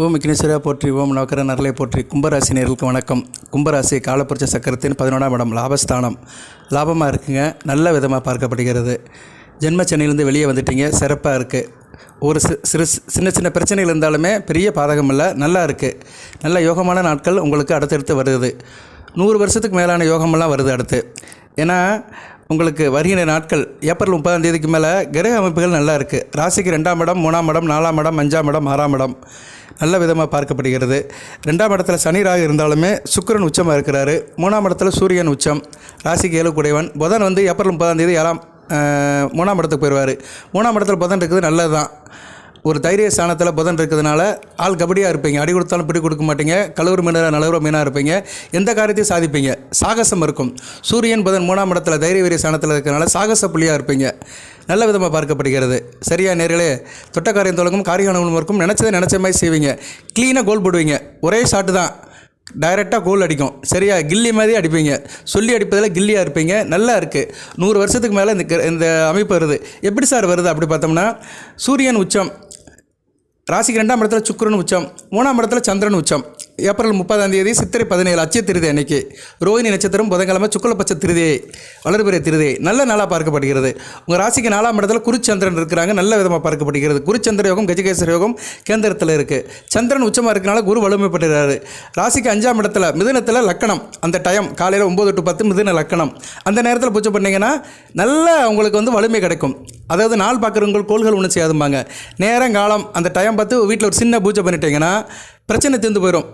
ஓம் விக்னேஸ்வரா போற்றி ஓம் நவக்கர நரலை போற்றி. கும்பராசி நேர்களுக்கு வணக்கம். கும்பராசி காலப்புரட்ச சக்கரத்தின் பதினொன்றாம் இடம் லாபஸ்தானம். லாபமாக இருக்குங்க. நல்ல விதமாக பார்க்கப்படுகிறது. ஜென்ம சனியிலேருந்து வெளியே வந்துட்டீங்க. சிறப்பாக இருக்குது ஒரு சிறு சிறு சின்ன சின்ன பிரச்சனைகள் இருந்தாலுமே பெரிய பாதகம் இல்லை. நல்லா இருக்குது நல்ல யோகமான நாட்கள் உங்களுக்கு அடுத்தடுத்து வருது. நூறு வருஷத்துக்கு மேலான யோகமெல்லாம் வருது அடுத்து. ஏன்னா உங்களுக்கு வருகின்ற நாட்கள் ஏப்ரல் முப்பதாம் தேதிக்கு மேலே கிரக அமைப்புகள் நல்லா இருக்குது ராசிக்கு ரெண்டாம் இடம் மூணாம் இடம் நாலாம் இடம் அஞ்சாம் இடம் ஆறாம் இடம். நல்ல விதமாக பார்க்கப்படுகிறது. ரெண்டாம் இடத்துல சனிராக இருந்தாலுமே சுக்கிரன் உச்சமாக இருக்கிறாரு. மூணாம் இடத்துல சூரியன் உச்சம். ராசிக்கு ஏழு குடைவன். புதன் வந்து ஏப்ரல் முப்பதாம் தேதி ஏழாம் மூணாம் இடத்துக்கு போயிடுவார். மூணாம் இடத்துல புதன் இருக்குது நல்லது தான் ஒரு தைரிய ஸ்தானத்தில் புதன் இருக்கிறதுனால ஆள் கபடியாக இருப்பீங்க. அடி கொடுத்தாலும் பிடி கொடுக்க மாட்டீங்க. கழுவுறு மீனாக நலவுற மீனாக இருப்பீங்க. எந்த காரியத்தையும் சாதிப்பீங்க. சாகசம் இருக்கும். சூரியன் புதன் மூணாம் இடத்துல தைரிய வீரிய ஸ்தானத்தில் இருக்கிறனால சாகச புள்ளியாக இருப்பீங்க. நல்ல விதமாக பார்க்கப்படுகிறது. சரியா நேர்களே? தொட்ட காரியம் தொடங்கும் காரியம் இருக்கும். நினச்சதை நினச்ச மாதிரி செய்வீங்க. க்ளீனாக கோல் போடுவீங்க. ஒரே ஷாட்டு தான். டைரெக்டாக கோல் அடிக்கும். சரியா? கில்லி மாதிரி அடிப்பீங்க. சொல்லி அடிப்பதில் கில்லியாக இருப்பீங்க. நல்லா இருக்குது நூறு வருஷத்துக்கு மேலே இந்த க- இந்த அமைப்பு வருது. எப்படி சார் வருது? அப்படி பார்த்தோம்னா சூரியன் உச்சம். ராசிக்கு ரெண்டாம் இடத்துல சுக்கரன் உச்சம் மூணாம் இடத்துல சந்திரன் உச்சம். ஏப்ரல் முப்பதாம் தேதி சித்திரை பதினேழு அச்சய திருதி அன்னைக்கு. ரோஹிணி நட்சத்திரம் புதன்கிழமை சுக்லபட்ச திருதியை வளர்பிறை திருதியை நல்ல நாளாக பார்க்கப்படுகிறது. உங்கள் ராசிக்கு நாலாம் இடத்துல குருச்சந்திரன் இருக்கிறாங்க. நல்ல விதமாக பார்க்கப்படுகிறது. குருச்சந்திர யோகம் கஜகேசர யோகம் கேந்திரத்தில் இருக்குது சந்திரன் உச்சமாக இருக்கனால குரு வலிமைப்பட்டுறாரு. ராசிக்கு அஞ்சாம் இடத்துல மிதுனத்தில் லக்கணம். அந்த டைம் காலையில் ஒம்பது டு பத்து மிதுன லக்கணம். அந்த நேரத்தில் பூஜை பண்ணிங்கன்னா நல்ல உங்களுக்கு வந்து வலிமை கிடைக்கும். அதாவது நாள் பார்க்குறவங்க கோள்கள் ஒன்று செய்யாதும்பாங்க. நேரம் காலம் அந்த டைம் பார்த்து வீட்டில் ஒரு சின்ன பூஜை பண்ணிட்டீங்கன்னா பிரச்சனை தீர்ந்து போயிடும்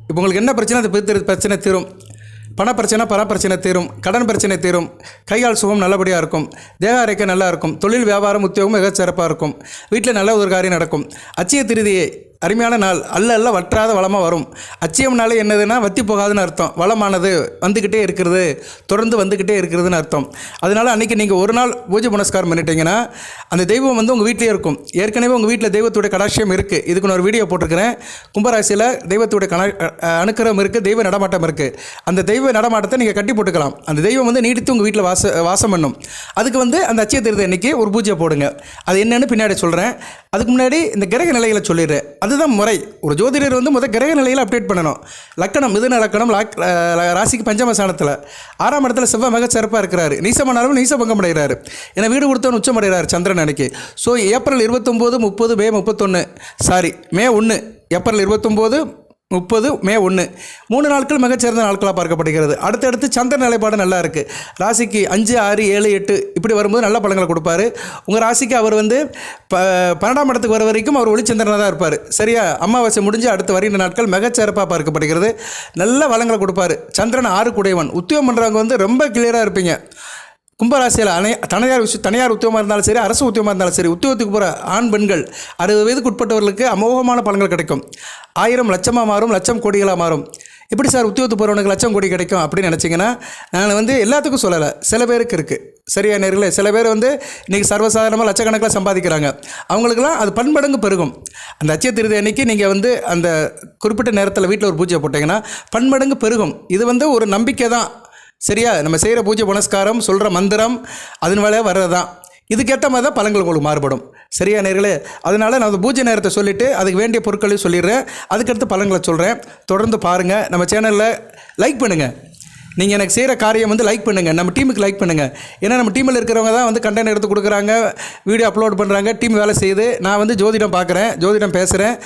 இப்போ உங்களுக்கு என்ன பிரச்சனை அது பிரித்து பிரச்சனை தீரும். பண பிரச்சனை பண பிரச்சனை தீரும். கடன் பிரச்சனை தீரும். கைகால் சுகம் நல்லபடியாக இருக்கும். தேக அரைக்க நல்லா இருக்கும். தொழில் வியாபாரம் உத்தியோகம் மிகச் சிறப்பாக இருக்கும். வீட்டில் நல்ல ஒரு காரியம் நடக்கும். அச்சய திருதியை அருமையான நாள். அல்ல அல்ல வற்றாத வளமாக வரும். அச்சயம்னாலே என்னதுன்னா வத்தி போகாதுன்னு அர்த்தம். வளமானது வந்துக்கிட்டே இருக்கிறது தொடர்ந்து வந்துக்கிட்டே இருக்கிறதுன்னு அர்த்தம். அதனால் அன்றைக்கி நீங்கள் ஒரு நாள் பூஜை புனஸ்காரம் பண்ணிட்டீங்கன்னா அந்த தெய்வம் வந்து உங்கள் வீட்டிலே இருக்கும். ஏற்கனவே உங்கள் வீட்டில் தெய்வத்துடைய கடாட்சியம் இருக்குது இதுக்கு நான் ஒரு வீடியோ போட்டிருக்கிறேன். கும்பராசியில் தெய்வத்துடைய கண அஹ் இருக்குது தெய்வ நடமாட்டம் இருக்குது அந்த தெய்வ நடமாட்டத்தை நீங்கள் கட்டி போட்டுக்கலாம். அந்த தெய்வம் வந்து நீடித்து உங்கள் வீட்டில் வாச வாசம் பண்ணும். அதுக்கு வந்து அந்த அச்சய திருத்த அன்னைக்கு ஒரு பூஜை போடுங்க. அது என்னென்னு பின்னாடி சொல்கிறேன் அதுக்கு முன்னாடி இந்த கிரக நிலைகளை சொல்லிடுறேன் அதுதான் முறை. ஒரு ஜோதிடர் வந்து முதல் கிரக நிலையில் அப்டேட் பண்ணணும். லக்கணம் மிதுன லக்கணம் லாக் ராசிக்கு பஞ்சம ஸ்தானத்தில். ஆறாம் இடத்துல செவ்வாய் மிக சிறப்பாக இருக்கிறாரு. நீசமானாலும் நீசபங்கம் அடைகிறாரு ஏன்னா வீடு கொடுத்தவன் உச்சம் அடைகிறார் சந்திரன் அன்னைக்கு. ஸோ ஏப்ரல் இருபத்தொம்போது முப்பது மே முப்பத்தொன்று சாரி மே ஒன்று ஏப்ரல் இருபத்தொம்போது முப்பது மே ஒன்று மூணு நாட்கள் மிகச்சிறந்த நாட்களாக பார்க்கப்படுகிறது. அடுத்தடுத்து சந்திர நிலைப்பாடு நல்லா இருக்குது ராசிக்கு அஞ்சு ஆறு ஏழு எட்டு இப்படி வரும்போது நல்ல பலங்களை கொடுப்பாரு. உங்கள் ராசிக்கு அவர் வந்து ப பன்னெண்டாம் இடத்துக்கு வர வரைக்கும் அவர் ஒளிச்சந்திரனாக தான் இருப்பார். சரியா? அமாவாசை முடிஞ்சு அடுத்து வருகின்ற நாட்கள் மிகச்சிறப்பாக பார்க்கப்படுகிறது. நல்ல வளங்களை கொடுப்பாரு. சந்திரன் ஆறு குடையவன். உத்தியோகம் பண்ணுறவங்க வந்து ரொம்ப கிளியராக இருப்பீங்க. கும்பராசியில் அனை தனியார் விஷயம் தனியார் உத்தியோகமாக இருந்தாலும் சரி அரசு உத்தியோகமாக இருந்தாலும் சரி உத்தியோகத்துக்கு போகிற ஆண் பெண்கள் அறுபது வயதுக்கு உட்பட்டவர்களுக்கு அமோகமான பலன்கள் கிடைக்கும். ஆயிரம் லட்சமாக மாறும் லட்சம் கோடிகளாக மாறும். எப்படி சார் உத்தியோகத்துக்கு போகிறவனுக்கு லட்சம் கோடி கிடைக்கும் அப்படின்னு நினச்சிங்கன்னா நான் வந்து எல்லாத்துக்கும் சொல்லலை. சில பேருக்கு இருக்குது சரியா நேர்களே? சில பேர் வந்து இன்றைக்கி சர்வசாதாரணமாக லட்சக்கணக்கில் சம்பாதிக்கிறாங்க. அவங்களுக்குலாம் அது பன்மடங்கு பெருகும். அந்த அச்சய திருதி அன்னைக்கு நீங்கள் வந்து அந்த குறிப்பிட்ட நேரத்தில் வீட்டில் ஒரு பூஜை போட்டிங்கன்னா பன்மடங்கு பெருகும். இது வந்து ஒரு நம்பிக்கை தான் சரியா? நம்ம செய்கிற பூஜை புனஸ்காரம் சொல்கிற மந்திரம் அதன் வேலையாக வர்றது தான் இதுக்கேற்ற மாதிரி தான் பழங்கள் உங்களுக்கு மாறுபடும். சரியா நேர்களே? அதனால் நான் அந்த பூஜை நேரத்தை சொல்லிவிட்டு அதுக்கு வேண்டிய பொருட்களையும் சொல்லிடுறேன். அதுக்கடுத்து பழங்களை சொல்கிறேன் தொடர்ந்து பாருங்கள் நம்ம சேனலில் லைக் பண்ணுங்கள் நீங்கள் எனக்கு செய்கிற காரியம் வந்து லைக் பண்ணுங்கள் நம்ம டீமுக்கு லைக் பண்ணுங்கள் ஏன்னா நம்ம டீமில் இருக்கிறவங்க தான் வந்து கண்டென்ட் எடுத்து கொடுக்குறாங்க வீடியோ அப்லோட் பண்ணுறாங்க டீம் வேலை செய்யுது. நான் வந்து ஜோதிடம் பார்க்குறேன் ஜோதிடம் பேசுகிறேன்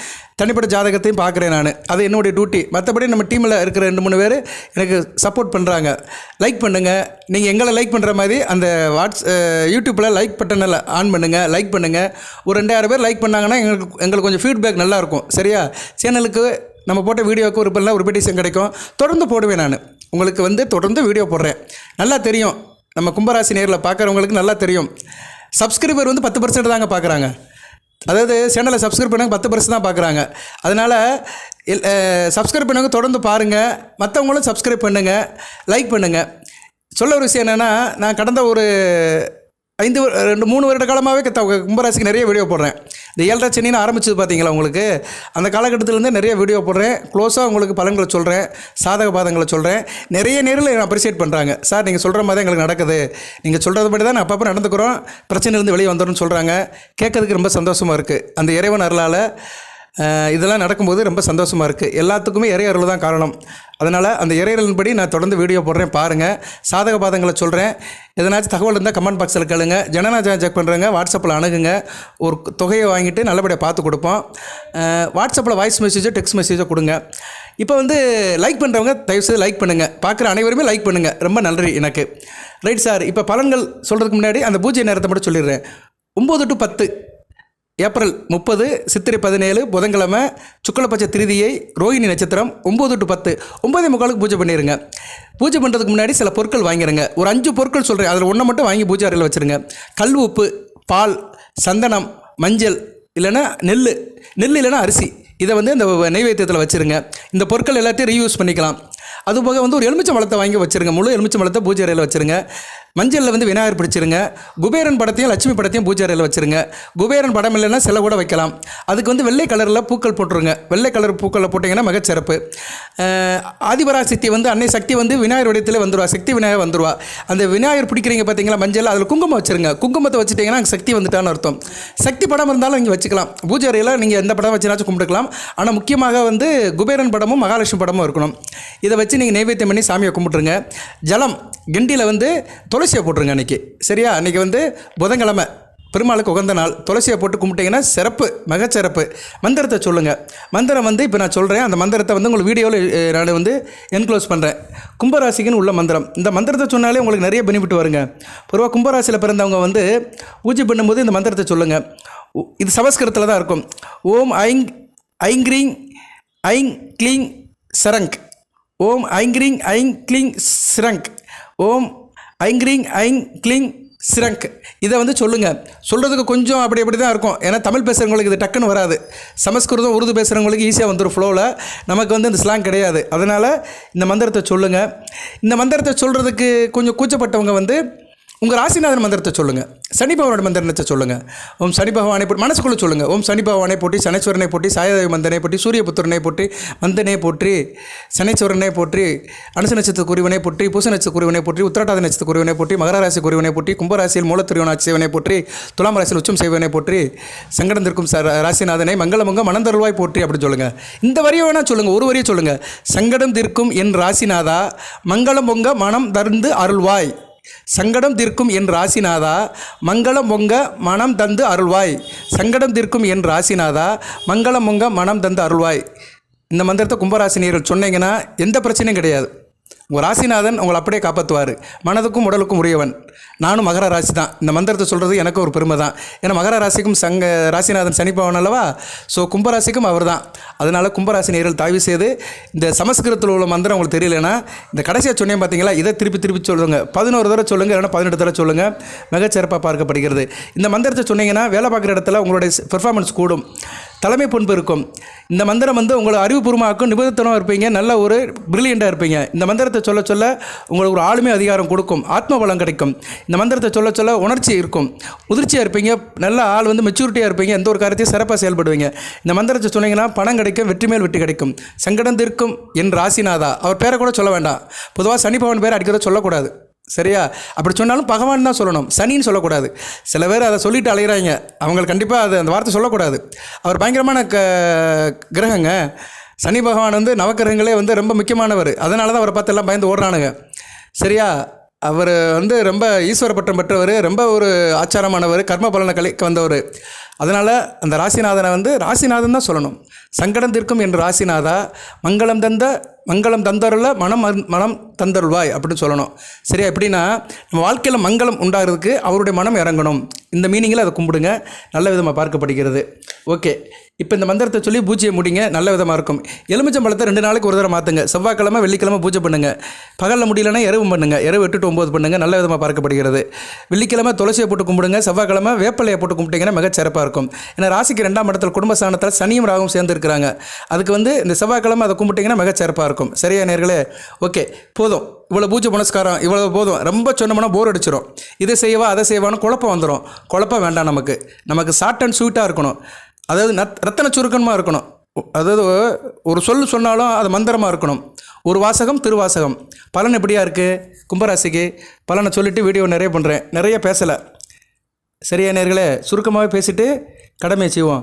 தனிப்பட்ட ஜாதகத்தையும் பார்க்குறேன் நான். அது என்னுடைய டியூட்டி மற்றபடி நம்ம டீமில் இருக்கிற ரெண்டு மூணு பேர் எனக்கு சப்போர்ட் பண்ணுறாங்க லைக் பண்ணுங்கள் நீங்கள் எங்களை லைக் பண்ணுற மாதிரி அந்த வாட்ஸ் யூடியூப்பில் லைக் பட்டனில் ஆன் பண்ணுங்கள் லைக் பண்ணுங்கள் ஒரு ரெண்டாயிரம் பேர் லைக் பண்ணாங்கன்னா எங்களுக்கு எங்களுக்கு கொஞ்சம் ஃபீட்பேக் நல்லாயிருக்கும் சரியா? சேனலுக்கு நம்ம போட்ட வீடியோவுக்கு ஒரு நல்ல ஒரு பெட்டிஷன் கிடைக்கும். தொடர்ந்து போடுவேன் நான். உங்களுக்கு வந்து தொடர்ந்து வீடியோ போடுறேன். நல்லா தெரியும். நம்ம கும்பராசி நேரில் பார்க்குறவங்களுக்கு நல்லா தெரியும். சப்ஸ்கிரைபர் வந்து பத்து பர்சன்ட் தாங்க பார்க்குறாங்க அதாவது சேனலை சப்ஸ்கிரைப் பண்ணவங்க பத்து பர்சன்ட் தான் பார்க்குறாங்க அதனால் சப்ஸ்கிரைப் பண்ணவங்க தொடர்ந்து பாருங்கள் மற்றவங்களும் சப்ஸ்கிரைப் பண்ணுங்கள் லைக் பண்ணுங்கள் சொல்ல ஒரு விஷயம் என்னென்னா நான் கடந்த ஒரு ஐந்து வரு- ரெண்டு மூணு வருட காலமாகவே கும்பராசிக்கு நிறைய வீடியோ போடுறேன். இந்த ஏழரை சனின்னு ஆரம்பிச்சது பார்த்தீங்களா உங்களுக்கு? அந்த காலகட்டத்திலேருந்து நிறைய வீடியோ போடுறேன். க்ளோஸாக உங்களுக்கு பலன்களை சொல்கிறேன் சாதக பாதங்களை சொல்கிறேன் நிறைய நேரில் அப்ரிஷியேட் பண்ணுறாங்க சார் நீங்கள் சொல்கிற மாதிரி தான் எங்களுக்கு நடக்குது. நீங்கள் சொல்கிறது படி தான் அப்பப்போ நடந்துக்கிறோம். பிரச்சனையிலேருந்து வெளியே வந்துடும் சொல்கிறாங்க கேட்கறதுக்கு ரொம்ப சந்தோஷமாக இருக்குது அந்த இறைவன் அருளால் இதெல்லாம் நடக்கும்போது ரொம்ப சந்தோஷமாக இருக்குது எல்லாத்துக்குமே இறையருள் தான் காரணம். அதனால் அந்த இறையருளின்படி நான் தொடர்ந்து வீடியோ போடுறேன் பாருங்கள் சாதக பாதங்களை சொல்கிறேன் எதனாச்சும் தகவல் இருந்தால் கமெண்ட் பாக்ஸில் கேளுங்க. ஜனநாயகம் செக் பண்ணுறேங்க வாட்ஸ்அப்பில் அணுகுங்க. ஒரு தொகையை வாங்கிட்டு நல்லபடியாக பார்த்து கொடுப்போம். வாட்ஸ்அப்பில் வாய்ஸ் மெசேஜோ டெக்ஸ்ட் மெசேஜோ கொடுங்க. இப்போ வந்து லைக் பண்ணுறவங்க தயவுசெய்து லைக் பண்ணுங்கள் பார்க்குற அனைவருமே லைக் பண்ணுங்கள் ரொம்ப நன்றி எனக்கு. ரைட் சார் இப்போ பலன்கள் சொல்கிறதுக்கு முன்னாடி அந்த பூஜை நேரத்தை மட்டும் சொல்லிடுறேன். ஒம்பது டு பத்து. ஏப்ரல் முப்பது சித்திரை பதினேழு புதன்கிழமை சுக்லபட்ச திருதியை ரோஹிணி நட்சத்திரம் ஒம்பது டு பத்து. ஒம்பதே முக்காலுக்கு பூஜை பண்ணிடுங்க பூஜை பண்ணுறதுக்கு முன்னாடி சில பொருட்கள் வாங்கிடுங்க ஒரு அஞ்சு பொருட்கள் சொல்கிறேன் அதில் ஒன்றை மட்டும் வாங்கி பூஜை அறையில் வச்சுருங்க. கல் உப்பு பால் சந்தனம் மஞ்சள் இல்லைன்னா நெல் நெல் இல்லைன்னா அரிசி. இதை வந்து இந்த நைவேத்தியத்தில் வச்சுருங்க. இந்த பொருட்கள் எல்லாத்தையும் ரீயூஸ் பண்ணிக்கலாம். அதுபோக வந்து ஒரு எலுமிச்சை பழத்தை வாங்கி வச்சுருங்க. முழு எலுமிச்சம் பழத்தை பூஜை அறையில் வச்சுருங்க. மஞ்சளில் வந்து விநாயகர் பிடிச்சிருங்க. குபேரன் படத்தையும் லட்சுமி படத்தையும் பூஜை அறையில் வச்சுருங்க. குபேரன் படம் இல்லைன்னா சில கூட வைக்கலாம். அதுக்கு வந்து வெள்ளை கலரில் பூக்கள் போட்டுருங்க. வெள்ளை கலர் பூக்களில் போட்டிங்கன்னா மிகச்சிறப்பு. ஆதிபரா ஆதிபராசக்தி வந்து அன்னை சக்தி வந்து விநாயகர் வடிவத்தில் வந்துடுவா சக்தி விநாயகர் வந்துடுவா அந்த விநாயகர் பிடிக்கிறீங்க பார்த்தீங்களா மஞ்சள் அதில் குங்குமம் வச்சுருங்க. குங்குமத்தை வச்சுட்டிங்கன்னா அங்கே சக்தி வந்துட்டான்னு அர்த்தம். சக்தி படம் இருந்தாலும் நீங்கள் வச்சுக்கலாம். பூஜை அறையில் நீங்கள் எந்த படம் வச்சுனாச்சும் கும்பிட்டுக்கலாம். ஆனால் முக்கியமாக வந்து குபேரன் படமும் மகாலட்சுமி படமும் இருக்கணும். இதை வச்சு நீங்கள் நைவேத்தியம் பண்ணி சாமியை கும்பிட்ருங்க ஜலம் கிண்டியில் வந்து துளசியை போட்டுருங்க அன்றைக்கி சரியா? அன்றைக்கி வந்து புதன்கிழமை பெருமாளுக்கு உகந்த நாள். துளசியை போட்டு கும்பிட்டீங்கன்னா சிறப்பு மிகச்சிறப்பு. மந்திரத்தை சொல்லுங்கள் மந்திரம் வந்து இப்போ நான் சொல்கிறேன் அந்த மந்திரத்தை வந்து உங்களுக்கு வீடியோவில் நான் வந்து என்க்ளோஸ் பண்ணுறேன் கும்பராசிக்குன்னு உள்ள மந்திரம். இந்த மந்திரத்தை சொன்னாலே உங்களுக்கு நிறைய பெனிஃபிட் வருங்க. பொதுவாக கும்பராசியில் பிறந்தவங்க வந்து பூஜை பண்ணும்போது இந்த மந்திரத்தை சொல்லுங்கள் உ- இது சமஸ்கிருதத்தில் தான் இருக்கும். ஓம் ஐங் ஐங்க்ரீங் ஐங் க்ளீங் சரங்க். ஓம் ஐங்க்ரீங் ஐங் க்ளீங் சிரங்க். ஓம் ஐங்க்ரீங் ஐங் கிளிங் சிரங்க். இதை வந்து சொல்லுங்கள் சொல்கிறதுக்கு கொஞ்சம் அப்படி அப்படி தான் இருக்கும். ஏன்னா தமிழ் பேசுகிறவங்களுக்கு இது டக்குன்னு வராது. சமஸ்கிருதம் உருது பேசுகிறவங்களுக்கு ஈஸியாக வந்துடும் ஃப்ளோவில் நமக்கு வந்து இந்த ஸ்லாங் கிடையாது. அதனால் இந்த மந்திரத்தை சொல்லுங்கள் இந்த மந்திரத்தை சொல்கிறதுக்கு கொஞ்சம் கூச்சப்பட்டவங்க வந்து உங்கள் ராசிநாதன் மந்திரத்தை சொல்லுங்கள் சனி பகவானோட மந்திரத்தை சொல்லுங்கள் ஓம் சனி பகவானை போட்டு மனசுக்குள்ளே சொல்லுங்கள் ஓம் சனி பகவானை போட்டி சனேஸ்வரனை போட்டி சாயதேவி மந்தனை போட்டி சூரியபுத்திரனை போற்றி மந்தனை போற்றி சனேஸ்வரனை போற்றி அனுச நட்சத்திர குறிவனை போற்றி பூச நட்சத்திர போற்றி உத்திராட்டாத நட்சத்திர குருவினை போற்றி மகர ராசி குறிவனை போற்றி கும்பராசியில் மூலத்திருவனாட்சி செய்வனை போற்றி துலாம் ராசியில் உச்சம் செய்வனை போற்றி சங்கடம் திருக்கும் ராசிநாதனை மங்களமங்க மனந்தருள்வாய் போற்றி அப்படின்னு சொல்லுங்கள் இந்த வரியை வேணால் சொல்லுங்கள் ஒரு வரியை சொல்லுங்கள் சங்கடம் தீர்க்கும் என் ராசிநாதா மங்களம் பொங்க மனம் தருந்து அருள்வாய். சங்கடம் தீர்க்கும் என் ராசிநாதா மங்களம் பொங்க மனம் தந்து அருள்வாய். சங்கடம் தீர்க்கும் என் ராசிநாதா மங்களம் பொங்க மனம் தந்து அருள்வாய். இந்த மந்திரத்தை கும்பராசினியர்கள் சொன்னீங்கன்னா எந்த பிரச்சனையும் கிடையாது. உங்கள் ராசிநாதன் உங்களை அப்படியே காப்பாற்றுவார் மனதுக்கும் உடலுக்கும் உரியவன். நானும் மகர ராசி தான். இந்த மந்திரத்தை சொல்கிறது எனக்கு ஒரு பெருமை தான். ஏன்னா மகர ராசிக்கும் சங்க ராசிநாதன் சனிப்பவன் அல்லவா? ஸோ கும்பராசிக்கும் அவர் தான். அதனால் கும்பராசி நேரில் தாய்வு செய்து இந்த சமஸ்கிருதத்தில் உள்ள மந்திரம் உங்களுக்கு தெரியலனா இந்த கடைசியாக சொன்னேன் பார்த்தீங்களா இதை திருப்பி திருப்பி சொல்லுங்கள் பதினோரு தடவை சொல்லுங்கள் இல்லைன்னா பதினெட்டு தடவை சொல்லுங்கள் மிகச்சிறப்பாக பார்க்கப்படுகிறது. இந்த மந்திரத்தை சொன்னீங்கன்னா வேலை பார்க்குற இடத்துல உங்களுடைய பெர்ஃபார்மன்ஸ் கூடும். தலைமை பண்பு இருக்கும். இந்த மந்திரம் வந்து உங்களை அறிவுபூர்வமாக்கும் நிபுணத்தனமாக இருப்பீங்க நல்ல ஒரு பிரில்லியண்ட்டாக இருப்பீங்க. இந்த மந்திரத்தை சொல்ல சொல்ல உங்களுக்கு ஒரு ஆளுமை அதிகாரம் கொடுக்கும். ஆத்ம பலம் கிடைக்கும். இந்த மந்திரத்தை சொல்ல சொல்ல உணர்ச்சி இருக்கும். முதிர்ச்சியாக இருப்பீங்க நல்ல ஆள் வந்து மெச்சூரிட்டியாக இருப்பீங்க எந்த ஒரு காரியத்தையும் சிறப்பாக செயல்படுவீங்க. இந்த மந்திரத்தை சொன்னீங்கன்னா பணம் கிடைக்கும் வெற்றி மேல் வெற்றி கிடைக்கும். சங்கடம் தீர்க்கும் என் ராசிநாதா. அவர் பேரை கூட சொல்ல வேண்டாம். பொதுவாக சனி பவன் பேர் அடிக்கிறத சொல்லக்கூடாது. சரியா? அப்படி சொன்னாலும் பகவான் தான் சொல்லணும். சனின்னு சொல்லக்கூடாது. சில பேர் அதை சொல்லிட்டு அலைகிறாங்க அவங்களுக்கு கண்டிப்பாக அது அந்த வார்த்தை சொல்லக்கூடாது. அவர் பயங்கரமான க கிரகங்க. சனி பகவான் வந்து நவக்கிரகங்களே வந்து ரொம்ப முக்கியமானவர். அதனால தான் அவரை பார்த்து எல்லாம் பயந்து ஓடுறானுங்க. சரியா? அவர் வந்து ரொம்ப ஈஸ்வர பட்டம் பெற்றவர் ரொம்ப ஒரு ஆச்சாரமானவர் கர்ம பலனை கழிக்க வந்தவர். அதனால் அந்த ராசிநாதனை வந்து ராசிநாதன் தான் சொல்லணும். சங்கடம் தீர்க்கும் என்று ராசிநாதா மங்களம் தந்த மங்களம் தந்தருள மனம் மனம் தந்தருள்வாய் அப்படின்னு சொல்லணும். சரியா? எப்படின்னா நம்ம வாழ்க்கையில் மங்களம் உண்டாகிறதுக்கு அவருடைய மனம் இறங்கணும். இந்த மீனிங்கில் அதை கும்பிடுங்க. நல்ல விதமாக பார்க்கப்படுகிறது. ஓகே. இப்போ இந்த மந்திரத்தை சொல்லி பூஜையை முடிங்க. நல்ல விதமாக இருக்கும். எலுமிச்சம் பழத்தை ரெண்டு நாளைக்கு ஒரு தடவை மாற்றுங்க செவ்வாய்க்கிழமை வெள்ளிக்கிழமை பூஜை பண்ணுங்கள் பகலில் முடியலன்னா இரவு பண்ணுங்கள் இரவு எட்டு ஒம்பது பண்ணுங்கள் நல்ல விதமாக பார்க்கப்படுகிறது. வெள்ளிக்கிழமை துளசியை போட்டு கும்பிடுங்க. செவ்வாய்க்கிழமை வேப்பலையை போட்டு கும்பிட்டீங்கன்னா மிகச் சிறப்பாக இருக்கும். ஏன்னா ராசிக்கு ரெண்டாம் இடத்துல குடும்ப சாணத்தில் சனியும் ராகும் சேர்ந்துருக்கிறாங்க. அதுக்கு வந்து இந்த செவ்வாய்க்கிழமை அதை கும்பிட்டீங்கன்னா மிகச் சிறப்பாக இருக்கும். சரியா நேர்களே? ஓகே போதும். இவ்வளோ பூஜை புனஸ்காரம் இவ்வளோ போதும். ரொம்ப சொன்னோம்னா போர் அடிச்சிடும் இதை செய்வா அதை செய்வான்னு குழப்பம் வந்துடும் குழப்பம் வேண்டாம் நமக்கு. நமக்கு ஷார்ட் அண்ட் ஸ்வீட்டாக இருக்கணும். அதாவது நத் ரத்தன சுருக்கமாக இருக்கணும். அதாவது ஒரு சொல் சொன்னாலும் அது மந்திரமாக இருக்கணும். ஒரு வாசகம் திருவாசகம். பலன் எப்படியா இருக்குது கும்பராசிக்கு பலனை சொல்லிவிட்டு வீடியோ நிறைய பண்ணுறேன் நிறைய பேசலை. சரியா நேர்களே? சுருக்கமாகவே பேசிட்டு கடமையை செய்வோம்.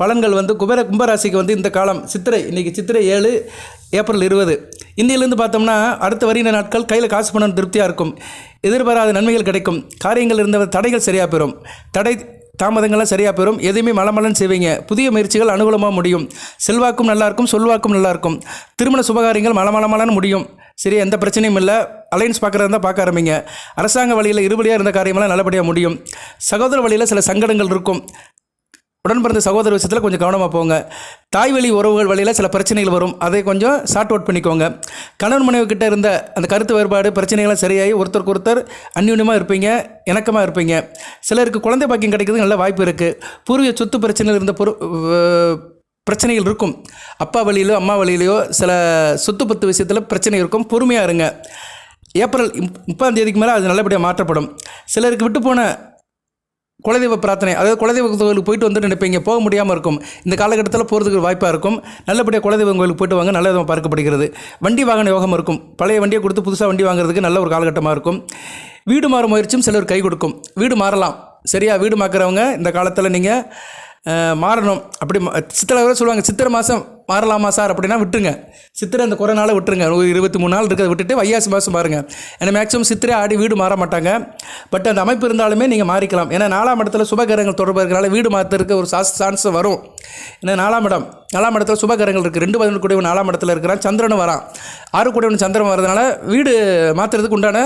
பலன்கள் வந்து குபேர கும்பராசிக்கு வந்து இந்த காலம் சித்திரை இன்றைக்கி சித்திரை ஏழு ஏப்ரல் இருபது. இன்னிலேருந்து பார்த்தோம்னா அடுத்த வருகிற நாட்கள் கையில் காசு பணம் திருப்தியாக இருக்கும். எதிர்பாராத நன்மைகள் கிடைக்கும். காரியங்கள் இருந்த தடைகள் சரியாக பெறும். தடை தாமதங்கள்லாம் சரியாக பெறும். எதையுமே மலமலன்னு செய்வீங்க. புதிய முயற்சிகள் அனுகூலமாக முடியும். செல்வாக்கும் நல்லாயிருக்கும் சொல்வாக்கும் நல்லாயிருக்கும் திருமண சுபகாரியங்கள் மலமலமலன்னு முடியும். சரி எந்த பிரச்சனையும் இல்லை. அலைன்ஸ் பார்க்குறதா இருந்தால் பார்க்க ஆரம்பிங்க. அரசாங்க வழியில் இருபடியாக இருந்த காரியமெல்லாம் நல்லபடியாக முடியும். சகோதர வழியில் சில சங்கடங்கள் இருக்கும். உடன் பிறந்த சகோதர விஷயத்தில் கொஞ்சம் கவனமாக போங்க. தாய் வழி உறவுகள் வழியில் சில பிரச்சனைகள் வரும். அதை கொஞ்சம் சார்ட் அவுட் பண்ணிக்கோங்க. கணவன் மனைவி கிட்ட இருந்த அந்த கருத்து வேறுபாடு பிரச்சனைகள்லாம் சரியாகி ஒருத்தருக்கு ஒருத்தர் அந்யூன்யமாக இருப்பீங்க இணக்கமாக இருப்பீங்க. சிலருக்கு குழந்தை பாக்கியம் கிடைக்கிறதுக்கு நல்ல வாய்ப்பு இருக்குது பூர்வீக சொத்து பிரச்சனைகள் இருந்த பொரு பிரச்சனைகள் இருக்கும். அப்பா வழியிலோ அம்மா வழியிலையோ சில சொத்து பத்து விஷயத்தில் பிரச்சனை இருக்கும். பொறுமையாக இருங்க. ஏப்ரல் முப்பதாம் தேதிக்கு மேலே அது நல்லபடியாக மாற்றப்படும். சிலருக்கு விட்டு போன குலதெய்வ பிரார்த்தனை அதாவது குலதெய்வ கோயிலுக்கு போயிட்டு வந்துட்டு நினைப்பீங்க. போக முடியாமல் இருக்கும். இந்த காலகட்டத்தில் போகிறதுக்கு வாய்ப்பாக இருக்கும். நல்லபடியாக குலதெய்வம் கோயிலுக்கு போயிட்டு வாங்க நல்ல விதமாக பார்க்கப்படுகிறது. வண்டி வாகன யோகம் இருக்கும். பழைய வண்டியை கொடுத்து புதுசாக வண்டி வாங்குறதுக்கு நல்ல ஒரு காலகட்டமாக இருக்கும். வீடு மாறும் முயற்சியும் சிலர் கை கொடுக்கும். வீடு மாறலாம். சரியா வீடு மாக்கிறவங்க இந்த காலத்தில் நீங்கள் மாறணும். அப்படி சித்திரை வரை சொல்லுவாங்க சித்திரை மாதம் மாறலாமா சார்? அப்படின்னா விட்டுருங்க. சித்திரை அந்த குறை நாளை விட்டுருங்க. ஒரு இருபத்தி மூணு நாள் இருக்கிறத விட்டுட்டு வையாசி மாதம் பாருங்கள் ஏன்னா மேக்ஸிமம் சித்திரை ஆடி வீடு மாற மாட்டாங்க. பட் அந்த அமைப்பு இருந்தாலுமே நீங்கள் மாறிக்கலாம். ஏன்னா நாலாம் இடத்துல சுபகரங்கள் தொடர்பு இருக்கிறனால வீடு மாற்றுறதுக்கு ஒரு சாஸ் சான்ஸ் வரும். ஏன்னா நாலாம் இடம் நாலாம் இடத்துல சுபகரங்கள் இருக்குது ரெண்டு பதினொன்று கூடியவன் நாலாம் இடத்துல இருக்கிறான் சந்திரனும் வரான். ஆறு கூடியவன் சந்திரன் வரதுனால வீடு மாற்றுறதுக்கு உண்டான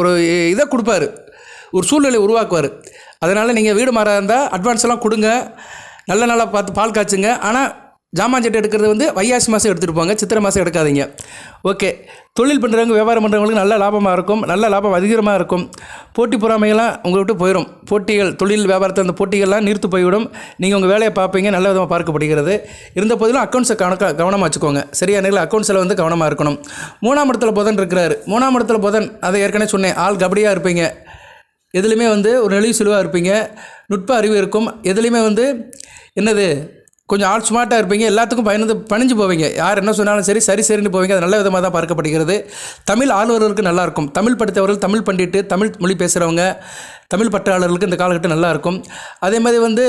ஒரு இதை கொடுப்பாரு. ஒரு சூழ்நிலை உருவாக்குவார். அதனால் நீங்கள் வீடு மாற இருந்தால் அட்வான்ஸ் எல்லாம் கொடுங்க. நல்ல நாளாக பார்த்து பால் காய்ச்சுங்க. ஆனால் ஜாமான் சட்டை எடுக்கிறது வந்து வையாசி மாதம் எடுத்துகிட்டு போங்க. சித்திரை மாதம் எடுக்காதீங்க. ஓகே. தொழில் பண்ணுறவங்க வியாபாரம் பண்ணுறவங்களுக்கு நல்ல லாபமாக இருக்கும். நல்ல லாபம் அதிகமாக இருக்கும். போட்டி பொறாமைகள்லாம் உங்களை விட்டு போயிடும் போட்டிகள் தொழில் வியாபாரத்தில் அந்த போட்டிகள்லாம் நிறுத்து போய்விடும். நீங்கள் உங்கள் வேலையை பார்ப்பீங்க. நல்ல விதமாக பார்க்கப்படுகிறது. இருந்த போதிலும் அக்கௌண்ட்ஸை கணக்க கவனமாக வச்சுக்கோங்க. சரியா நேரில் அக்கௌண்ட்ஸில் வந்து கவனமாக இருக்கணும். மூணாம் இடத்துல புதன் இருக்கிறாரு. மூணாம் இடத்துல புதன் அதை ஏற்கனவே சொன்னேன். ஆள் கபடியாக இருப்பீங்க. எதுலேயுமே வந்து ஒரு நெளிவு சுழுவாக இருப்பீங்க. நுட்ப அறிவு இருக்கும். எதுலேயுமே வந்து என்னது? கொஞ்சம் ஆள் ஸ்மார்ட்டாக இருப்பீங்க. எல்லாத்துக்கும் பயந்து பணிஞ்சு போவீங்க. யார் என்ன சொன்னாலும் சரி சரி சரின்னு போவீங்க. அது நல்ல விதமாக தான் பார்க்கப்படுகிறது. தமிழ் ஆளுநர்களுக்கு நல்லா இருக்கும். தமிழ் படித்தவர்கள் தமிழ் பண்டிட்டு தமிழ் மொழி பேசுகிறவங்க தமிழ் பற்றாளர்களுக்கு இந்த காலகட்டம் நல்லாயிருக்கும் அதே மாதிரி வந்து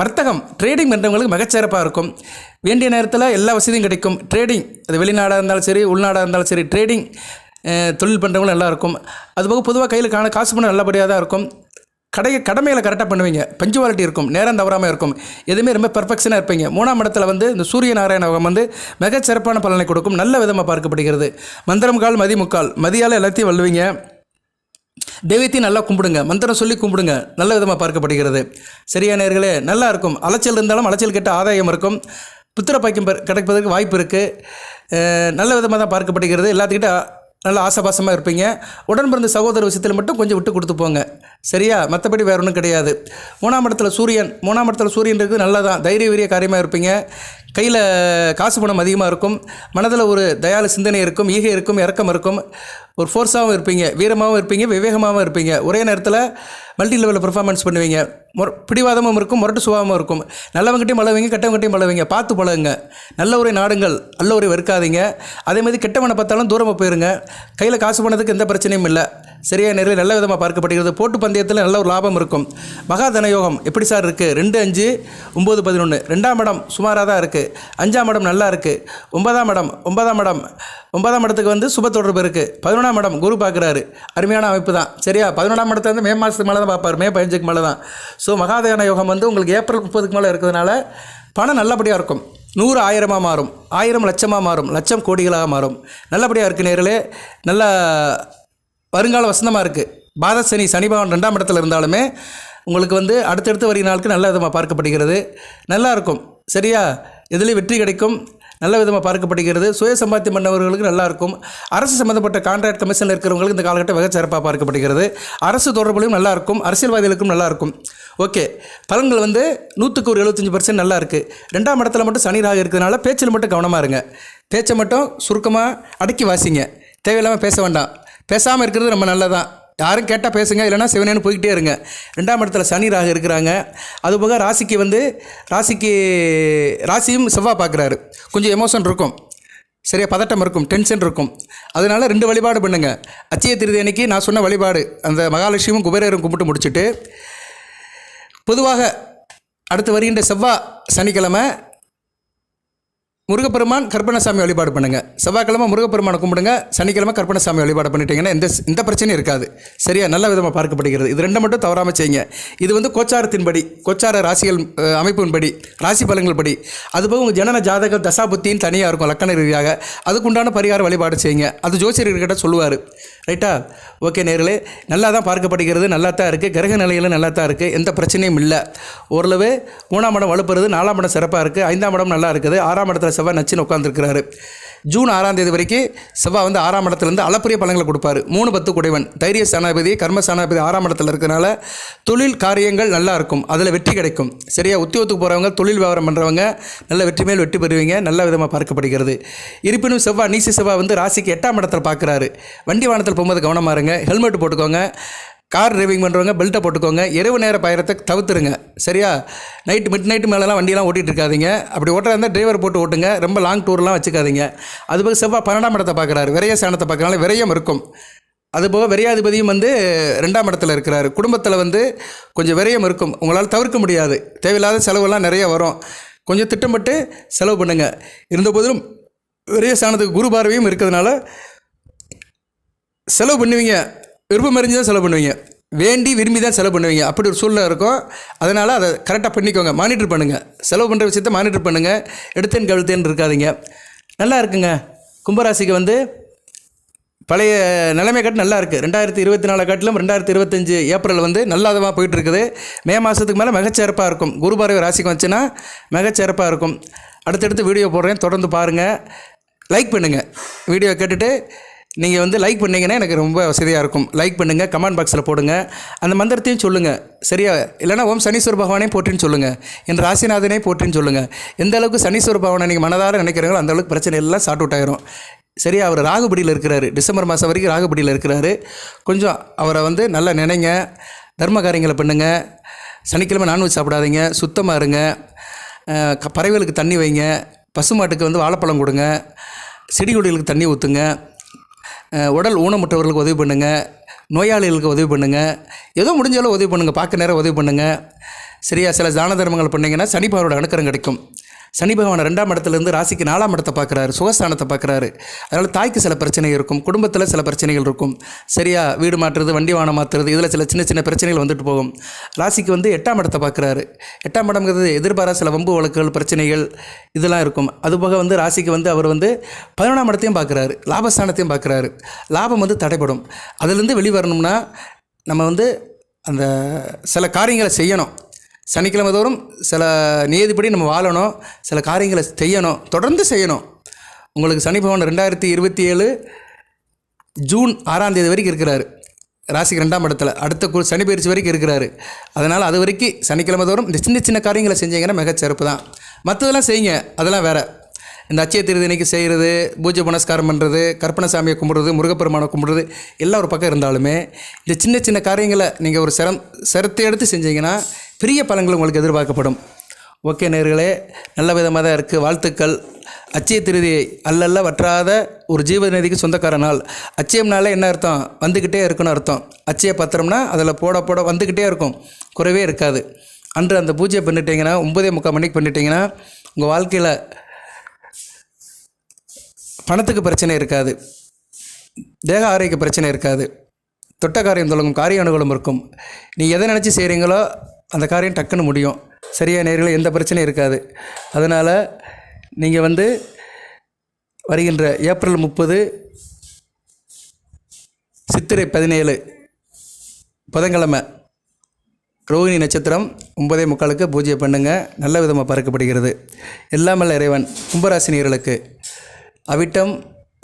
வர்த்தகம் ட்ரேடிங் பண்ணுறவங்களுக்கு மிகச்சிறப்பாக இருக்கும். வேண்டிய நேரத்தில் எல்லா வசதியும் கிடைக்கும். ட்ரேடிங் அது வெளிநாடாக இருந்தாலும் சரி உள்நாடாக இருந்தாலும் சரி ட்ரேடிங் தொழில் பண்ணுறவங்களும் நல்லா இருக்கும் அதுபோக பொதுவாக கையில் காண காசு பண்ண நல்லபடியாக தான் இருக்கும். கடை கடமைகளை கரெக்டாக பண்ணுவீங்க. பஞ்சுவாலிட்டி இருக்கும். நேரம் தவறாமல் இருக்கும். எதுவுமே ரொம்ப பர்ஃபெக்ஷனாக இருப்பீங்க. மூணாம் இடத்துல வந்து இந்த சூரிய நாராயண யோகம் வந்து மிகச் சிறப்பான பலனை கொடுக்கும். நல்ல விதமாக பார்க்கப்படுகிறது. மந்திரம் கால் மதி முக்கால். மதியால் எல்லாத்தையும் வல்லுவீங்க. தெய்வத்தையும் நல்லா கும்பிடுங்க. மந்திரம் சொல்லி கும்பிடுங்க. நல்ல விதமாக பார்க்கப்படுகிறது. சரியா நேர்களே? நல்லா இருக்கும் அலைச்சல் இருந்தாலும் அலைச்சல் கெட்ட ஆதாயம் இருக்கும். புத்திர பாக்கியம் கிடைப்பதற்கு வாய்ப்பு இருக்குது நல்ல விதமாக தான் பார்க்கப்படுகிறது. எல்லாத்துக்கிட்ட நல்ல ஆசபாசமாக இருப்பீங்க. உடன் பிறந்த சகோதர விஷயத்தில் மட்டும் கொஞ்சம் விட்டு கொடுத்து போங்க. சரியா? மற்றபடி வேற ஒன்றும் கிடையாது. மூணாம் இடத்துல சூரியன் மூணாம் இடத்துல சூரியன் இருக்குது நல்லா தான் தைரிய வீரிய காரியமாக இருப்பீங்க. கையில் காசு பணம் அதிகமாக இருக்கும் மனதில் ஒரு தயால சிந்தனை இருக்கும் ஈகை இருக்கும் இறக்கம் இருக்கும். ஒரு ஃபோர்ஸாகவும் இருப்பீங்க வீரமாகவும் இருப்பீங்க விவேகமாகவும் இருப்பீங்க. ஒரே நேரத்தில் மல்டி லெவலில் பெர்ஃபார்மன்ஸ் பண்ணுவீங்க. முற பிடிவாதமும் இருக்கும் முரட்டு சுபாவமும் இருக்கும். நல்லவங்கிட்டையும் பழவீங்க கெட்டவங்கிட்டையும் பழவீங்க பார்த்து பழகுங்க. நல்ல ஒரு நாடுங்கள் நல்ல ஒரு வெறுக்காதீங்க. அதே மாதிரி கெட்டவனை பார்த்தாலும் தூரமாக போயிருங்க. கையில் காசு பண்ணதுக்கு எந்த பிரச்சனையும் இல்லை. சரியா நேரில் நல்ல விதமாக பார்க்கப்படுகிறது போட்டு பந்தயத்தில் நல்ல ஒரு லாபம் இருக்கும். மகாதன யோகம் எப்படி சார் இருக்குது ரெண்டு அஞ்சு ஒம்பது பதினொன்று ரெண்டாம் இடம் சுமாராக தான் இருக்குது அஞ்சாம் இடம் நல்லா இருக்குது ஒன்பதாம் இடம் ஒன்பதாம் இடம் ஒன்பதாம் இடத்துக்கு வந்து சுப தொடர்பு இருக்குது பதினொன்றாம் இடம் குரு பார்க்குறாரு. அருமையான அமைப்பு தான். சரியா? பதினொன்றாம் இடத்துல வந்து மே மாதத்துக்கு மேலே தான் பார்ப்பார். மே பதினஞ்சுக்கு மேலே தான் ஸோ மகாதேவன யோகம் வந்து உங்களுக்கு ஏப்ரல் முப்பதுக்கு மேலே இருக்கிறதுனால பணம் நல்லபடியாக இருக்கும். நூறு ஆயிரமாக மாறும். ஆயிரம் லட்சமாக மாறும். லட்சம் கோடிகளாக மாறும். நல்லபடியாக இருக்கு நேரில் நல்லா வருங்கால வசந்தமாக இருக்குது பாத சனி சனி ரெண்டாம் இடத்துல இருந்தாலுமே உங்களுக்கு வந்து அடுத்தடுத்து வரி நாளுக்கு நல்ல விதமாக பார்க்கப்படுகிறது. நல்லா இருக்கும். சரியா? எதுலேயும் வெற்றி கிடைக்கும். நல்ல விதமாக பார்க்கப்படுகிறது. சுய சம்பாத்தியம் பண்ணவர்களுக்கு நல்லா இருக்கும். அரசு சம்மந்தப்பட்ட கான்ட்ராக்ட் கமிஷனில் இருக்கிறவங்களுக்கு இந்த காலகட்டம் மிகச் சிறப்பாக பார்க்கப்படுகிறது. அரசு தொடர்புலையும் நல்லா இருக்கும். அரசியல்வாதிகளுக்கும் நல்லா இருக்கும். ஓகே. பலன்கள் வந்து நூற்றுக்கு ஒரு எழுபத்தஞ்சி பர்சன்ட் நல்லா இருக்குது ரெண்டாம் இடத்துல மட்டும் சனி ராக இருக்கிறதுனால பேச்சில் மட்டும் கவனமாக இருங்க. பேச்சை மட்டும் சுருக்கமாக அடக்கி வாசிங்க. தேவையில்லாமல் பேச வேண்டாம். பேசாமல் இருக்கிறது ரொம்ப நல்லதான் யாரும் கேட்டால் பேசுங்க இல்லைனா சிவனேன்னு போய்கிட்டே இருங்க. ரெண்டாம் இடத்துல சனி ராகு இருக்கிறாங்க. அதுபோக ராசிக்கு வந்து ராசிக்கு ராசியும் செவ்வாய் பார்க்குறாரு கொஞ்சம் எமோஷன் இருக்கும். சரியாக பதட்டம் இருக்கும் டென்ஷன் இருக்கும். அதனால ரெண்டு வழிபாடு பண்ணுங்கள் அச்சய திருதி அன்னைக்கு நான் சொன்ன வழிபாடு அந்த மகாலட்சுமியும் குபேரரும் கும்பிட்டு முடிச்சுட்டு பொதுவாக அடுத்து வருகின்ற செவ்வாய் சனிக்கிழமை முருகப்பெருமான் கற்பனசாமி வழிபாடு பண்ணுங்கள் செவ்வாய்க்கிழமை முருகப்பெருமானை கும்பிடுங்க. சனிக்கிழமை கற்பனசாமி வழிபாடு பண்ணிட்டீங்கன்னா எந்த இந்த பிரச்சனையும் இருக்காது. சரியா? நல்ல விதமாக பார்க்கப்படுகிறது. இது ரெண்டு மட்டும் தவறாமல் செய்யுங்க. இது வந்து கோச்சாரத்தின்படி கோச்சார ராசிகள் அமைப்பின்படி ராசி பலங்கள் படி அதுபோக உங்கள் ஜனன ஜாதக தசாபுத்தின்னு தனியாக இருக்கும் லக்கண ரீதியாக. அதுக்குண்டான பரிகார வழிபாடு செய்யுங்க. அது ஜோசியர்கிட்ட சொல்லுவார். ரைட்டா? ஓகே நேர்களே நல்லா தான் பார்க்கப்படுகிறது நல்லா தான் இருக்குது கிரக நிலையிலும் நல்லா தான் இருக்குது எந்த பிரச்சனையும் இல்லை. ஓரளவு மூணாம் இடம் வலுப்புறது நாலாம் இடம் சிறப்பாக இருக்குது ஐந்தாம் இடம் நல்லா இருக்குது. ஆறாம் இடத்துல செவ்வாய் நச்சுன்னு உட்காந்துருக்கிறாரு ஜூன் ஆறாம் தேதி வரைக்கும் செவ்வாய் வந்து ஆறாம் இடத்துலேருந்து அளப்பரிய பழங்களை கொடுப்பாரு. மூணு பத்து குடைவன். தைரிய சேனாபதி கர்ம சேனாபதி ஆறாம் இடத்துல இருக்கிறனால தொழில் காரியங்கள் நல்லா இருக்கும். அதில் வெற்றி கிடைக்கும். சரியா உத்தியோகத்துக்கு போகிறவங்க தொழில் வியாபாரம் பண்ணுறவங்க நல்ல வெற்றி மேல் வெற்றி பெறுவீங்க. நல்ல விதமாக பார்க்கப்படுகிறது. இருப்பினும் செவ்வாய் நீசி செவ்வாய் வந்து ராசிக்கு எட்டாம் இடத்துல பார்க்குறாரு வண்டி வாகனத்தில் போகும்போது கவனமாக இருங்க. ஹெல்மெட் போட்டுக்கோங்க. கார் டிரைவிங் பண்ணுறவங்க பெல்ட்டை போட்டுக்கோங்க. இரவு நேர பயணத்தை தவிர்த்துருங்க. சரியா? நைட்டு மிட் நைட்டு மேலெலாம் வண்டியெலாம் ஓட்டிகிட்டு இருக்காதீங்க அப்படி ஓட்டுறா இருந்தால் டிரைவர் போட்டு ஓட்டுங்க. ரொம்ப லாங் டூர்லாம் வச்சுக்காதீங்க. அதுபோக செவ்வாய் பன்னெண்டாம் இடத்தை பார்க்குறாரு. விரைய சாணத்தை பார்க்கறனால விரயம் இருக்கும். அதுபோக விரையாதிபதியும் வந்து ரெண்டாம் இடத்துல இருக்கிறார். குடும்பத்தில் வந்து கொஞ்சம் விரயம் இருக்கும். உங்களால் தவிர்க்க முடியாது. தேவையில்லாத செலவெல்லாம் நிறைய வரும். கொஞ்சம் திட்டமிட்டு செலவு பண்ணுங்கள் இருந்தபோதிலும் விரைய சாணத்துக்கு குரு பார்வையும் இருக்கிறதுனால செலவு பண்ணுவீங்க. விருப்பம் அறிஞ்சு தான் செலவு பண்ணுவீங்க. வேண்டி விரும்பி தான் செலவு பண்ணுவீங்க. அப்படி ஒரு சூழ்நிலை இருக்கும். அதனால் அதை கரெக்டாக பண்ணிக்கோங்க. மானிட்டர் பண்ணுங்கள் செலவு பண்ணுற விஷயத்தை மானிட்டர் பண்ணுங்கள் எடுத்தேன் கழுத்தேன்னு இருக்காதீங்க. நல்லா இருக்குங்க. கும்பராசிக்கு வந்து பழைய நிலைமை காட்டு நல்லா இருக்குது ரெண்டாயிரத்தி இருபத்தி நாலு காட்டிலும் ரெண்டாயிரத்தி இருபத்தஞ்சு ஏப்ரல் வந்து நல்லாதமாக போயிட்டு இருக்குது. மே மாதத்துக்கு மேலே மிகச்சிறப்பாக இருக்கும். குரு பார்வை ராசிக்கு வந்துச்சுன்னா மிகச்சிறப்பாக இருக்கும். அடுத்தடுத்து வீடியோ போடுறேன். தொடர்ந்து பாருங்கள் லைக் பண்ணுங்கள் வீடியோ கேட்டுட்டு நீங்கள் வந்து லைக் பண்ணிங்கன்னா எனக்கு ரொம்ப வசதியாக இருக்கும். லைக் பண்ணுங்கள் கமெண்ட் பாக்ஸில் போடுங்க. அந்த மந்திரத்தையும் சொல்லுங்கள் சரியா? இல்லைனா ஓம் சனீஸ்வர பகவானே போற்றின்னு சொல்லுங்கள் என் ராசிநாதனே போற்றின்னு சொல்லுங்கள் எந்த அளவுக்கு சனீஸ்வர பகவானை நீங்கள் மனதார நினைக்கிறீங்களோ அந்த அளவுக்கு பிரச்சனை எல்லாம் சார்ட் அவுட் ஆயிரும். சரியா? அவர் ராகுபடியில் இருக்கிறாரு. டிசம்பர் மாதம் வரைக்கும் ராகுபடியில் இருக்கிறாரு. கொஞ்சம் அவரை வந்து நல்லா நினைங்க. தர்ம காரியங்களை பண்ணுங்கள் சனிக்கிழமை நான்வெஜ் சாப்பிடாதீங்க. சுத்தமாக இருங்க. க- பறவைகளுக்கு தண்ணி வைங்க. பசுமாட்டுக்கு வந்து வாழைப்பழம் கொடுங்க. செடி கொடிகளுக்கு தண்ணி ஊற்றுங்க உடல் ஊனமுற்றவர்களுக்கு உதவி பண்ணுங்கள் நோயாளிகளுக்கு உதவி பண்ணுங்கள் ஏதோ முடிஞ்சாலும் உதவி பண்ணுங்கள் பார்க்க நேரம் உதவி பண்ணுங்கள் சரியா? சில தான தர்மங்கள் பண்ணிங்கன்னா சனி பகவானோட கிடைக்கும். சனி பகவான் ரெண்டாம் இடத்துலேருந்து ராசிக்கு நாலாம் இடத்தை பார்க்குறாரு சுகஸ்தானத்தை பார்க்குறாரு. அதனால் தாய்க்கு சில பிரச்சனை இருக்கும் குடும்பத்தில் சில பிரச்சனைகள் இருக்கும். சரியா வீடு மாற்றுறது வண்டி வாகனம் மாற்றுறது இதில் சில சின்ன சின்ன பிரச்சனைகள் வந்துட்டு போகும். ராசிக்கு வந்து எட்டாம் இடத்தை பார்க்குறாரு. எட்டாம் இடம்ங்கிறது எதிர்பாரா சில வம்பு வழக்குகள் பிரச்சனைகள் இதெல்லாம் இருக்கும். அதுபோக வந்து ராசிக்கு வந்து அவர் வந்து பதினொன்றாம் இடத்தையும் பார்க்குறாரு லாபஸ்தானத்தையும் பார்க்குறாரு. லாபம் வந்து தடைப்படும் அதுலேருந்து வெளிவரணும்னா நம்ம வந்து அந்த சில காரியங்களை செய்யணும். சனிக்கிழமை தோறும் சில நியதிப்படி நம்ம வாழணும் சில காரியங்களை செய்யணும் தொடர்ந்து செய்யணும். உங்களுக்கு சனி பகவான் ரெண்டாயிரத்தி இருபத்தி ஏழு ஜூன் ஆறாம் தேதி வரைக்கும் இருக்கிறாரு. ராசிக்கு ரெண்டாம் இடத்துல. அடுத்த கு சனி பயிற்சி வரைக்கும் இருக்கிறாரு. அதனால் அது வரைக்கும் சனிக்கிழமை தோறும் இந்த சின்ன சின்ன காரியங்களை செஞ்சீங்கன்னா மிகச்சிறப்பு தான். மற்றதெல்லாம் செய்யுங்க. அதெல்லாம் வேறு. இந்த அச்சய திருதினைக்கு செய்கிறது பூஜை புனஸ்காரம் பண்ணுறது கற்பனசாமியை கும்பிட்றது முருகப்பெருமானை கும்பிட்றது எல்லாம் ஒரு பக்கம் இருந்தாலுமே இந்த சின்ன சின்ன காரியங்களை நீங்கள் ஒரு சிரம் சிரத்தை எடுத்து செஞ்சீங்கன்னா பெரிய பலன்கள் உங்களுக்கு எதிர்பார்க்கப்படும். ஓகே நேர்களே நல்ல விதமாக தான் இருக்குது வாழ்த்துக்கள். அச்சய திருதி அல்லல்ல வற்றாத ஒரு ஜீவநதிக்கு சொந்தக்கார நாள் அச்சயம்னாலே என்ன அர்த்தம்? வந்துக்கிட்டே இருக்குன்னு அர்த்தம். அச்சய பத்திரம்னா அதில் போட போட வந்துக்கிட்டே இருக்கும். குறைவே இருக்காது. அன்று அந்த பூஜை பண்ணிட்டீங்கன்னா ஒன்பதே முக்கால் மணிக்கு பண்ணிட்டீங்கன்னா உங்கள் வாழ்க்கையில் பணத்துக்கு பிரச்சனை இருக்காது. தேக ஆரோக்கிய பிரச்சனை இருக்காது. தொட்ட காரியம் தொடங்கும் காரிய அனுகூலம் இருக்கும். நீ எதை நினச்சி செய்கிறீங்களோ அந்த காரியம் டக்குன்னு முடியும். சரியாக நேரில் எந்த பிரச்சனையும் இருக்காது. அதனால் நீங்கள் வந்து வருகின்ற ஏப்ரல் முப்பது சித்திரை பதினேழு புதன்கிழமை ரோகிணி நட்சத்திரம் ஒன்பதே முக்காலுக்கு பூஜை பண்ணுங்கள் நல்ல விதமாக பறக்கப்படுகிறது. எல்லாமல்ல இறைவன் கும்பராசி நேர்களுக்கு அவிட்டம்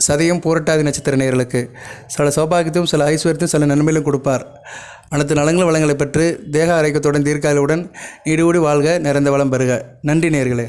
சதயம் பூரட்டாதி நட்சத்திர நேர்களுக்கு சில சௌபாகியத்தையும் சில ஐஸ்வர்யத்தையும் சில நன்மையிலும் கொடுப்பார். அனைத்து நலங்களும் வளங்களை பெற்று தேக ஆரோக்கியத்துடன் தீர்க்காயுடன் நீடூடி வாழ்க நிறைந்த வளம் பெறுக. நன்றி நேர்களே.